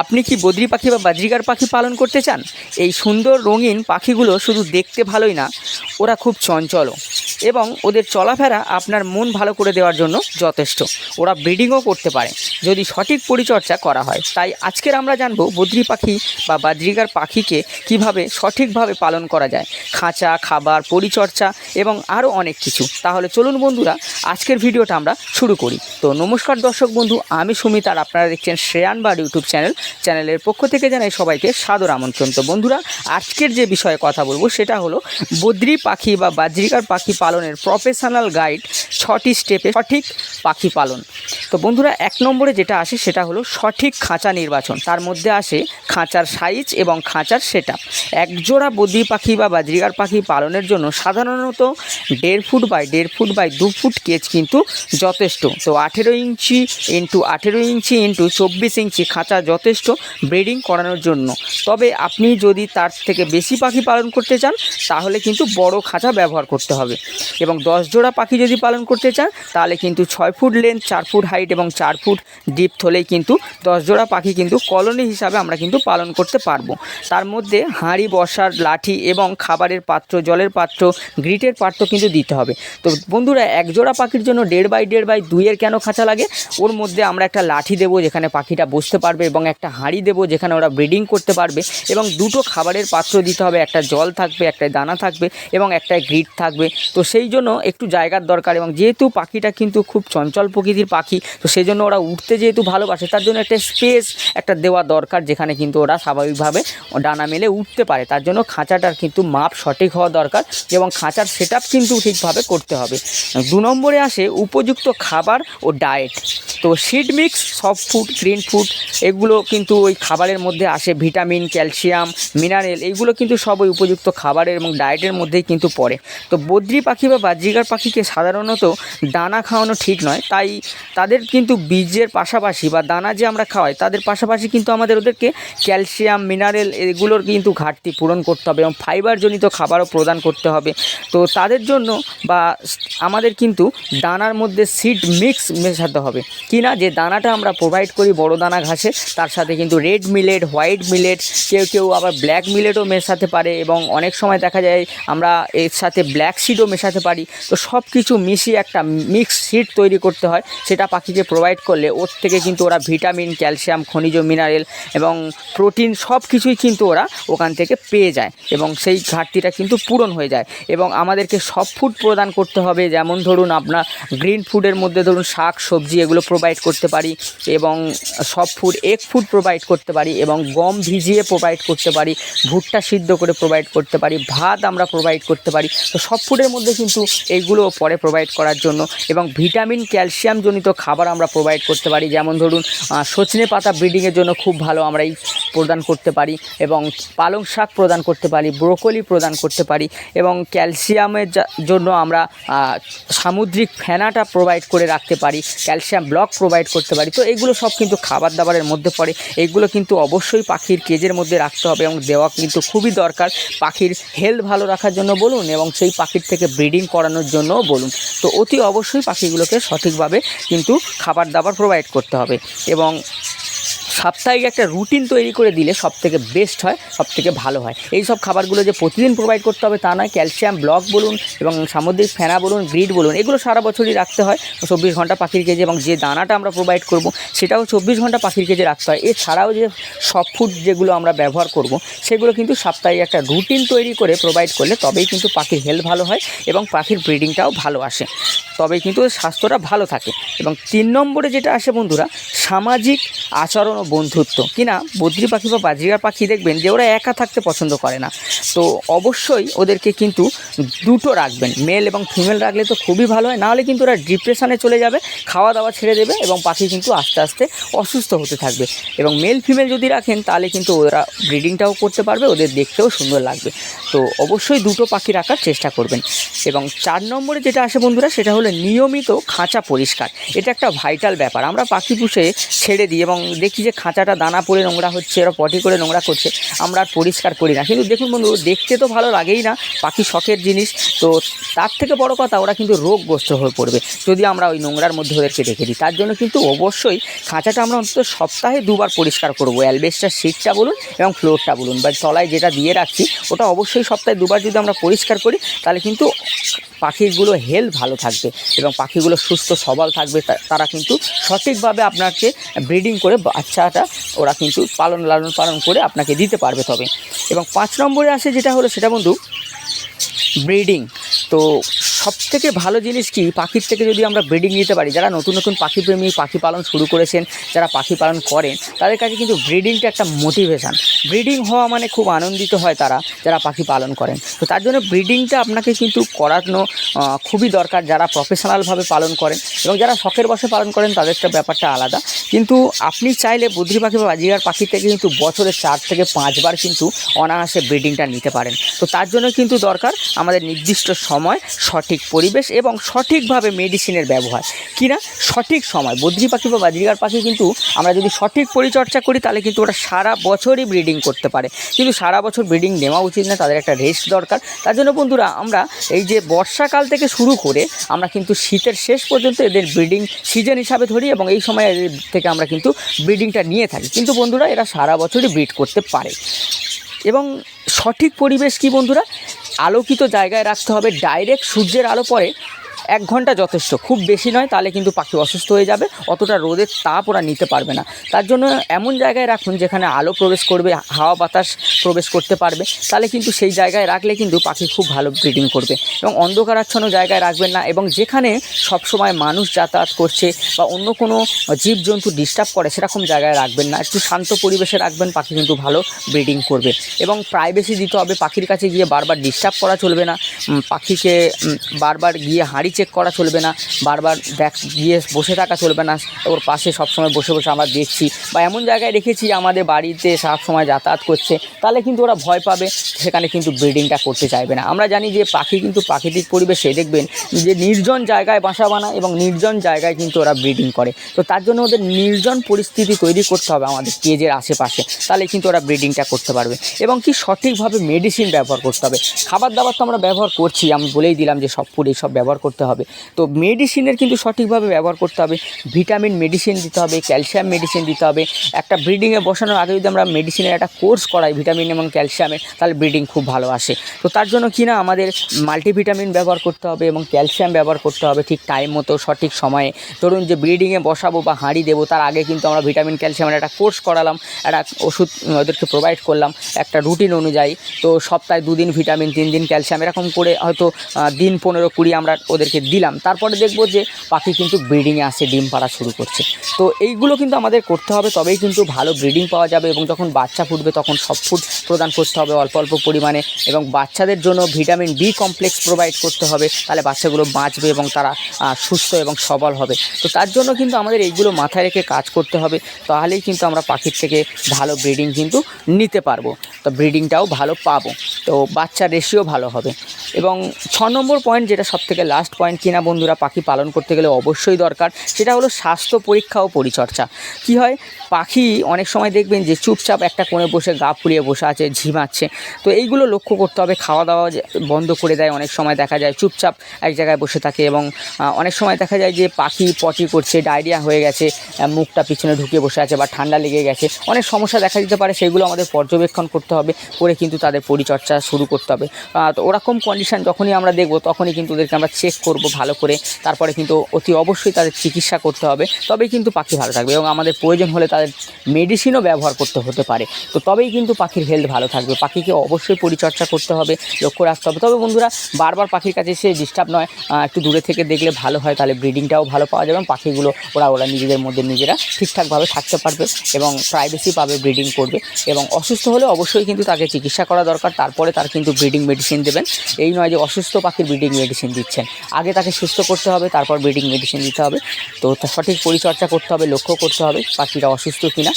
আপনি কি বদ্রি পাখি বা বাজরিগার পাখি পালন করতে চান? এই সুন্দর রঙিন পাখিগুলো শুধু দেখতে ভালোই না, ওরা খুব চঞ্চলও। এবং ওদের চলাফেরা আপনার মন ভালো করে দেওয়ার জন্য যথেষ্ট। ওরা ব্রিডিংও করতে পারে, যদি সঠিক পরিচর্যা করা হয়। তাই আজকের আমরা জানব বদ্রি পাখি বা বাজরিগার পাখিকে কীভাবে সঠিকভাবে পালন করা যায়। খাঁচা, খাবার, পরিচর্যা এবং আরও অনেক কিছু। তাহলে চলুন বন্ধুরা, আজকের ভিডিওটা আমরা শুরু করি। তো নমস্কার দর্শক বন্ধু, আমি সুমিত আর আপনারা দেখছেন শ্রেয়ান বার ইউটিউব চ্যানেল চ্যানেলের পক্ষ থেকে জানাই সবাইকে সাদর আমন্ত্রণ। তো বন্ধুরা, আজকের যে বিষয়ে কথা বলব সেটা হলো বদ্রি পাখি বা বাজরিকার পাখি পালনের প্রফেশনাল গাইড ছটি স্টেপে সঠিক পাখি পালন। তো বন্ধুরা, এক নম্বরে যেটা আসে সেটা হলো সঠিক খাঁচা নির্বাচন। তার মধ্যে আসে খাঁচার সাইজ এবং খাঁচার সেট আপ একজোড়া বদ্রি পাখি বা বাজরিকার পাখি পালনের জন্য সাধারণত দেড় ফুট বাই দেড় ফুট বাই দু ফুট কেজ কিন্তু যথেষ্ট। তো আঠেরো ইঞ্চি ইন্টু আঠেরো ইঞ্চি ইন্টু চব্বিশ ইঞ্চি খাঁচা যথেষ্ট। ব্রিডিং করানোর জন্য। তবে আপনি যদি তার থেকে বেশি পাখি পালন করতে চান, তাহলে কিন্তু বড় খাঁচা ব্যবহার করতে হবে। এবং দশ জোড়া পাখি যদি পালন করতে চান, তাহলে কিন্তু ছয় ফুট লেন্থ চার ফুট হাইট এবং চার ফুট ডিপ হলেই কিন্তু দশ জোড়া পাখি কিন্তু কলোনি হিসাবে আমরা কিন্তু পালন করতে পারব। তার মধ্যে হাঁড়ি, বসার লাঠি এবং খাবারের পাত্র, জলের পাত্র, গ্রিটের পাত্র কিন্তু দিতে হবে। তো বন্ধুরা, এক জোড়া পাখির জন্য দেড় বাই দেড় বাই দুইয়ের কেন খাঁচা লাগে? ওর মধ্যে আমরা একটা লাঠি দেবো যেখানে পাখিটা বসতে পারবে এবং একটা হাঁড়ি দেবো যেখানে ওরা ব্রিডিং করতে পারবে এবং দুটো খাবারের পাত্র দিতে হবে, একটা জল থাকবে একটা দানা থাকবে এবং একটা গ্রিড থাকবে। তো সেই জন্য একটু জায়গার দরকার এবং যেহেতু পাখিটা কিন্তু খুব চঞ্চল প্রকৃতির পাখি, তো সেই জন্য ওরা উঠতে যেহেতু ভালোবাসে, তার জন্য একটা স্পেস একটা দেওয়া দরকার যেখানে কিন্তু ওরা স্বাভাবিকভাবে ডানা মেলে উঠতে পারে। তার জন্য খাঁচাটার কিন্তু মাপ সঠিক হওয়া দরকার এবং খাঁচার সেট কিন্তু ঠিকভাবে করতে হবে। দু নম্বরে আসে উপযুক্ত খাবার ও ডায়েট তো seed mix soft food green food এগুলো কিন্তু ওই খাবারের মধ্যে আসে। ভিটামিন ক্যালসিয়াম মিনারেল এইগুলো কিন্তু সব ওই উপযুক্ত খাবারের এবং ডায়েটের মধ্যেই কিন্তু পড়ে। তো বদ্রি পাখি বা বাজরিকার পাখিকে সাধারণত দানা খাওয়ানো ঠিক নয়, তাই তাদের কিন্তু বীজের পাশাপাশি বা দানা যে আমরা খাওয়াই, তাদের পাশাপাশি কিন্তু আমাদের ওদেরকে ক্যালসিয়াম মিনারেল এগুলোর কিন্তু ঘাটতি পূরণ করতে হবে এবং ফাইবারজনিত খাবারও প্রদান করতে হবে। তো তাদের জন্য বা আমাদের কিন্তু দানার মধ্যে সিড মিক্স মেশাতে হবে। কি না যে দানাটা আমরা প্রোভাইড করি বড় দানা ঘাসে, তার সাথে কিন্তু রেড মিলেট হোয়াইট মিলেট কেউ কেউ আবার ব্ল্যাক মিলেটও মেশাতে পারে এবং অনেক সময় দেখা যায় আমরা এর সাথে ব্ল্যাক সিডও মেশাতে পারি। তো সব কিছু মিশিয়ে একটা মিক্স সিড তৈরি করতে হয়, সেটা পাখিকে প্রোভাইড করলে ওর থেকে কিন্তু ওরা ভিটামিন ক্যালসিয়াম খনিজ মিনারেল এবং প্রোটিন সব কিছুই কিন্তু ওরা ওখান থেকে পেয়ে যায় এবং সেই ঘাটতিটা কিন্তু পূরণ হয়ে যায়। এবং আমাদেরকে সব ফুড প্রদান করতে হবে, যেমন ধরুন আপনার গ্রিন ফুডের মধ্যে ধরুন শাক, সবজি, এগুলো প্রোভাইড করতে পারি এবং সব ফুড এগ ফুড প্রোভাইড করতে পারি এবং গম ভিজিয়ে প্রোভাইড করতে পারি, ভুট্টা সিদ্ধ করে প্রোভাইড করতে পারি, ভাত আমরা প্রোভাইড করতে পারি। তো সব ফুডের মধ্যে কিন্তু এইগুলো পরে প্রোভাইড করার জন্য এবং ভিটামিন ক্যালসিয়াম জনিত খাবার আমরা প্রোভাইড করতে পারি। যেমন ধরুন সজনে পাতা ব্রিডিংয়ের জন্য খুব ভালো আমরা এই প্রদান করতে পারি এবং পালং শাক প্রদান করতে পারি ব্রোকলি প্রদান করতে পারি এবং ক্যালসিয়ামের জন্য আমরা সামুদ্রিক ফেনাটা প্রোভাইড করে রাখতে পারি। ক্যালসিয়াম ব্লক প্রোভাইড করতে পারি। তো এগুলো সব কিন্তু খাবার দাবারের মধ্যে পড়ে। এগুলো কিন্তু অবশ্যই পাখির কেজের মধ্যে রাখতে হবে এবং দেওয়া কিন্তু খুবই দরকার। পাখির হেলথ ভালো রাখার জন্য বলুন এবং সেই পাখির থেকে ব্রিডিং করানোর জন্যও বলুন। তো অতি অবশ্যই পাখিগুলোকে সঠিকভাবে কিন্তু খাবার দাবার প্রোভাইড করতে হবে। এবং সাপ্তাহিক একটা রুটিন তৈরি করে দিলে সব থেকে বেস্ট হয় সব থেকে ভালো হয়। এই সব খাবারগুলো যে প্রতিদিন প্রোভাইড করতে হবে তা নয় ক্যালসিয়াম ব্লক বলুন এবং সামুদ্রিক ফেনা বলুন গ্রিড বলুন, এগুলো সারা বছরই রাখতে হয়। চব্বিশ ঘণ্টা পাখির কেজে এবং যে দানাটা আমরা প্রোভাইড করব, সেটাও চব্বিশ ঘণ্টা পাখির কেজে রাখতে হয়। এছাড়াও যে সব ফুড যেগুলো আমরা ব্যবহার করব, সেগুলো কিন্তু সাপ্তাহিক একটা রুটিন তৈরি করে প্রোভাইড করলে তবেই কিন্তু পাখির হেলথ ভালো হয় এবং পাখির ব্রিডিংটাও ভালো আসে। তবেই কিন্তু স্বাস্থ্যটা ভালো থাকে। এবং তিন নম্বরে যেটা আসে বন্ধুরা, সামাজিক আচরণ ও বন্ধুত্ব। কিনা বদ্রি পাখি বা বাজরিগার পাখি দেখবেন যে ওরা একা থাকতে পছন্দ করে না। তো অবশ্যই ওদেরকে কিন্তু দুটো রাখবেন মেল এবং ফিমেল রাখলে তো খুবই ভালো হয়। নাহলে কিন্তু ওরা ডিপ্রেশনে চলে যাবে খাওয়া দাওয়া ছেড়ে দেবে এবং পাখি কিন্তু আস্তে আস্তে অসুস্থ হতে থাকবে। এবং মেল ফিমেল যদি রাখেন, তাহলে কিন্তু ওরা ব্রিডিংটাও করতে পারবে, ওদের দেখতেও সুন্দর লাগবে। তো অবশ্যই দুটো পাখি রাখার চেষ্টা করবেন। এবং চার নম্বরে যেটা আসে বন্ধুরা, সেটা হলো নিয়মিত খাঁচা পরিষ্কার। এটা একটা ভাইটাল ব্যাপার। আমরা পাখি পুষে ছেড়ে দিই এবং দেখি যে যে খাঁচাটা দানা পড়ে নোংরা হচ্ছে ওরা পটি করে নোংরা করছে, আমরা আর পরিষ্কার করি না। কিন্তু দেখুন বন্ধু, দেখতে তো ভালো লাগেই না, পাখি শখের জিনিস। তো তার থেকে বড় কথা, ওরা কিন্তু রোগগ্রস্ত হয়ে পড়বে, যদি আমরা ওই নোংরার মধ্যে ওদেরকে রেখে দিই। তার জন্য কিন্তু অবশ্যই খাঁচাটা আমরা অন্তত সপ্তাহে দুবার পরিষ্কার করব। অ্যালবেস্টার সিটটা বলুন এবং ফ্লোরটা বলুন, বা তলায় যেটা দিয়ে রাখছি, ওটা অবশ্যই সপ্তাহে দুবার যদি আমরা পরিষ্কার করি, তাহলে কিন্তু পাখিগুলো হেলথ ভালো থাকবে এবং পাখিগুলো সুস্থ, সবল থাকবে। তারা কিন্তু সঠিকভাবে আপনাকে ব্রিডিং করে বাচ্চাটা ওরা কিন্তু পালন লালন পালন করে আপনাকে দিতে পারবে তবে। এবং পাঁচ নম্বরে আসে যেটা হলো, সেটা বন্ধু ব্রিডিং তো সব থেকে ভালো জিনিস কি? পাখির থেকে যদি আমরা ব্রিডিং নিতে পারি, যারা নতুন নতুন পাখি প্রেমী পাখি পালন শুরু করেছেন, যারা পাখি পালন করেন, তাদের কাছে কিন্তু ব্রিডিংটা একটা মোটিভেশান ব্রিডিং হওয়া মানে খুব আনন্দিত হয় তারা, যারা পাখি পালন করেন। তো তার জন্য ব্রিডিংটা আপনাকে কিন্তু করানো খুবই দরকার যারা প্রফেশনালভাবে পালন করেন এবং যারা শখের বসে পালন করেন তাদেরটা ব্যাপারটা আলাদা। কিন্তু আপনি চাইলে বুদ্ধি পাখি বা বাজিগার পাখি থেকে কিন্তু বছরে চার থেকে পাঁচবার কিন্তু অনায়াসে ব্রিডিংটা নিতে পারেন। তো তার জন্য কিন্তু দরকার আমাদের নির্দিষ্ট সময় সঠিক পরিবেশ এবং সঠিকভাবে মেডিসিনের ব্যবহার। কিনা? সঠিক সময়। বদ্রি পাখি বা বাজরিগার পাখি কিন্তু আমরা যদি সঠিক পরিচর্যা করি, তাহলে কিন্তু ওরা সারা বছরই ব্রিডিং করতে পারে। কিন্তু সারা বছর ব্রিডিং নেওয়া উচিত না, তাদের একটা রেস্ট দরকার। তার জন্য বন্ধুরা, আমরা এই যে বর্ষাকাল থেকে শুরু করে আমরা কিন্তু শীতের শেষ পর্যন্ত এদের ব্রিডিং সিজন হিসাবে ধরি এবং এই সময় থেকে আমরা কিন্তু ব্রিডিংটা নিয়ে থাকি। কিন্তু বন্ধুরা, এরা সারা বছরই ব্রিড করতে পারে। এবং সঠিক পরিবেশ কি বন্ধুরা? আলোকিত জায়গায় রাখতে হবে। ডাইরেক্ট সূর্যের আলো পড়ে এক ঘণ্টা যথেষ্ট। খুব বেশি নয়, তাহলে কিন্তু পাখি অসুস্থ হয়ে যাবে। অতটা রোদের তাপ ওরা নিতে পারবে না। তার জন্য এমন জায়গায় রাখুন যেখানে আলো প্রবেশ করবে, হাওয়া বাতাস প্রবেশ করতে পারবে। তাহলে কিন্তু সেই জায়গায় রাখলে কিন্তু পাখি খুব ভালো ব্রিডিং করবে। এবং অন্ধকারাচ্ছন্ন জায়গায় রাখবেন না এবং যেখানে সবসময় মানুষ যাতায়াত করছে বা অন্য কোনো জীবজন্তু ডিস্টার্ব করে, সেরকম জায়গায় রাখবেন না। একটু শান্ত পরিবেশে রাখবেন, পাখি কিন্তু ভালো ব্রিডিং করবে। এবং প্রাইভেসি দিতে হবে, পাখির কাছে গিয়ে বারবার ডিস্টার্ব করা চলবে না। পাখিকে বারবার গিয়ে হাঁড়ি চেক করা চলবে না, বারবার দেখ, গিয়ে বসে থাকা চলবে না, ওর পাশে সবসময় বসে বসে আমরা দেখছি বা এমন জায়গায় রেখেছি আমাদের বাড়িতে সব সময় যাতায়াত করছে, তাহলে কিন্তু ওরা ভয় পাবে, সেখানে কিন্তু ব্রিডিংটা করতে চাইবে না। আমরা জানি যে পাখি কিন্তু প্রাকৃতিক পরিবেশে দেখবেন যে নির্জন জায়গায় বাসা বানায় এবং নির্জন জায়গায় কিন্তু ওরা ব্রিডিং করে। তো তার জন্য ওদের নির্জন পরিস্থিতি তৈরি করতে হবে আমাদের কেজের আশেপাশে, তাহলে কিন্তু ওরা ব্রিডিংটা করতে পারবে এবং কি সঠিকভাবে মেডিসিন ব্যবহার করতে হবে। খাবার দাবার তো আমরা ব্যবহার করছি, আমি বলেই দিলাম যে সব ফুড সব ব্যবহার হবে। তো মেডিসিনের কিন্তু সঠিকভাবে ব্যবহার করতে হবে। ভিটামিন মেডিসিন দিতে হবে ক্যালসিয়াম মেডিসিন দিতে হবে। একটা ব্রিডিংয়ে বসানোর আগে যদি আমরা মেডিসিনের একটা কোর্স করাই ভিটামিন এবং ক্যালসিয়ামের তাহলে ব্রিডিং খুব ভালো আসে। তো তার জন্য কি না, আমাদের মাল্টিভিটামিন ব্যবহার করতে হবে এবং ক্যালসিয়াম ব্যবহার করতে হবে ঠিক টাইম মতো, সঠিক সময়ে। ধরুন যে ব্রিডিংয়ে বসাবো বা হাঁড়ি দেবো, তার আগে কিন্তু আমরা ভিটামিন ক্যালসিয়ামের একটা কোর্স করালাম, একটা ওষুধ ওদেরকে প্রোভাইড করলাম, একটা রুটিন অনুযায়ী। তো সপ্তাহে দুদিন ভিটামিন তিন দিন ক্যালসিয়াম এরকম করে হয়তো দিন পনেরো কুড়ি আমরা ওদেরকে দিলাম। তারপরে দেখব যে পাখি কিন্তু ব্রিডিংয়ে আসে, ডিম পাড়া শুরু করছে। তো এইগুলো কিন্তু আমাদের করতে হবে, তবেই কিন্তু ভালো ব্রিডিং পাওয়া যাবে এবং যখন বাচ্চা ফুটবে তখন সব ফুড প্রদান করতে হবে অল্প অল্প পরিমাণে এবং বাচ্চাদের জন্য ভিটামিন বি কমপ্লেক্স প্রোভাইড করতে হবে, তাহলে বাচ্চাগুলো বাঁচবে এবং তারা সুস্থ এবং সবল হবে। তো তার জন্য কিন্তু আমাদের এইগুলো মাথায় রেখে কাজ করতে হবে, তাহলেই কিন্তু আমরা পাখির থেকে ভালো ব্রিডিং কিন্তু নিতে পারব। তো ব্রিডিংটাও ভালো পাবো। তো বাচ্চার রেশিও ভালো হবে। এবং ছ নম্বর পয়েন্ট যেটা সব থেকে লাস্ট পয়েন্ট কিনা বন্ধুরা পাখি পালন করতে গেলে অবশ্যই দরকার, সেটা হলো স্বাস্থ্য পরীক্ষা ও পরিচর্যা। কি হয়? পাখি অনেক সময় দেখবেন যে চুপচাপ একটা কোণে বসে গা ফুলিয়ে বসে আছে ঝিমাচ্ছে তো এইগুলো লক্ষ্য করতে হবে খাওয়া দাওয়া বন্ধ করে দেয়, অনেক সময় দেখা যায় চুপচাপ এক জায়গায় বসে থাকে এবং অনেক সময় দেখা যায় যে পাখি পটি করছে ডায়রিয়া হয়ে গেছে মুখটা পিছনে ঢুকে বসে আছে বা ঠান্ডা লেগে গেছে, অনেক সমস্যা দেখা দিতে পারে, সেগুলো আমাদের পর্যবেক্ষণ করতে হবে, করে কিন্তু তাদের পরিচর্যা শুরু করতে হবে। তো ওরকম কন্ডিশন যখনই আমরা দেখব, তখনই কিন্তু ওদেরকে আমরা চেক করব ভালো করে। তারপরে কিন্তু অতি অবশ্যই তাদের চিকিৎসা করতে হবে। তবেই কিন্তু পাখি ভালো থাকবে এবং আমাদের প্রয়োজন হলে তাদের মেডিসিনও ব্যবহার করতে হতে পারে। তো তবেই কিন্তু পাখির হেলথ ভালো থাকবে। পাখিকে অবশ্যই পরিচর্যা করতে হবে, লক্ষ্য রাখতে হবে। তবে বন্ধুরা, বারবার পাখির কাছে সে ডিস্টার্ব নয়। একটু দূরে থেকে দেখলে ভালো হয়, তাহলে ব্রিডিংটাও ভালো পাওয়া যাবে এবং পাখিগুলো ওরা ওরা নিজেদের মধ্যে নিজেরা ঠিকঠাকভাবে থাকতে পারবে এবং প্রাইভেসি পাবে ব্রিডিং করবে এবং অসুস্থ হলে অবশ্যই কিন্তু তাকে চিকিৎসা করা দরকার, তারপরে তার কিন্তু ব্রিডিং মেডিসিন দেবেন। এই নয় যে অসুস্থ পাখির ব্রিডিং মেডিসিন দিচ্ছেন। আগে তাকে সুস্থ করতে হবে, তারপর ব্রিডিং মেডিসিন দিতে হবে। তো সঠিক পরিচর্যা করতে হবে, লক্ষ্য করতে হবে পাখিটা অসুস্থ কিনা।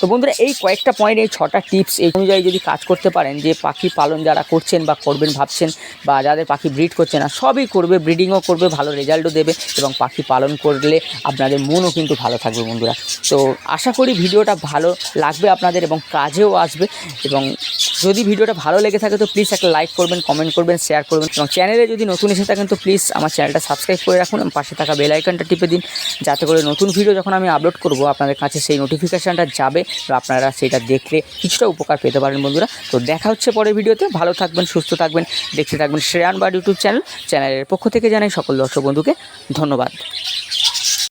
তো বন্ধুরা, এই কয়েকটা পয়েন্ট এই ছটা টিপস এই অনুযায়ী যদি কাজ করতে পারেন যে পাখি পালন যারা করছেন বা করবেন, ভাবছেন বা যাদের পাখি ব্রিড করছে না, সবই করবে ব্রিডিংও করবে, ভালো রেজাল্টও দেবে এবং পাখি পালন করলে আপনাদের মনও কিন্তু ভালো থাকবে বন্ধুরা। তো আশা করি ভিডিওটা ভালো লাগবে আপনাদের এবং কাজেও আসবে এবং যদি ভিডিওটা ভালো লেগে থাকে তো প্লিজ একটা লাইক করবেন কমেন্ট করবেন শেয়ার করবেন। এবং চ্যানেলে যদি নতুন এসে থাকেন তো প্লিজ আমার চ্যানেলটা সাবস্ক্রাইব করে রাখুন। পাশে থাকা বেল আইকনটা টিপে দিন, যাতে করে নতুন ভিডিও যখন আমি আপলোড করব, আপনাদের কাছে সেই নোটিফিকেশানটা যাবে বা আপনারা সেটা দেখলে কিছুটা উপকার পেতে পারেন বন্ধুরা। তো দেখা হচ্ছে পরের ভিডিওতে ভালো থাকবেন, সুস্থ থাকবেন, দেখতে থাকবেন শ্রেয়ান বা ইউটিউব চ্যানেল চ্যানেলের পক্ষ থেকে জানাই সকল দর্শক বন্ধুকে ধন্যবাদ।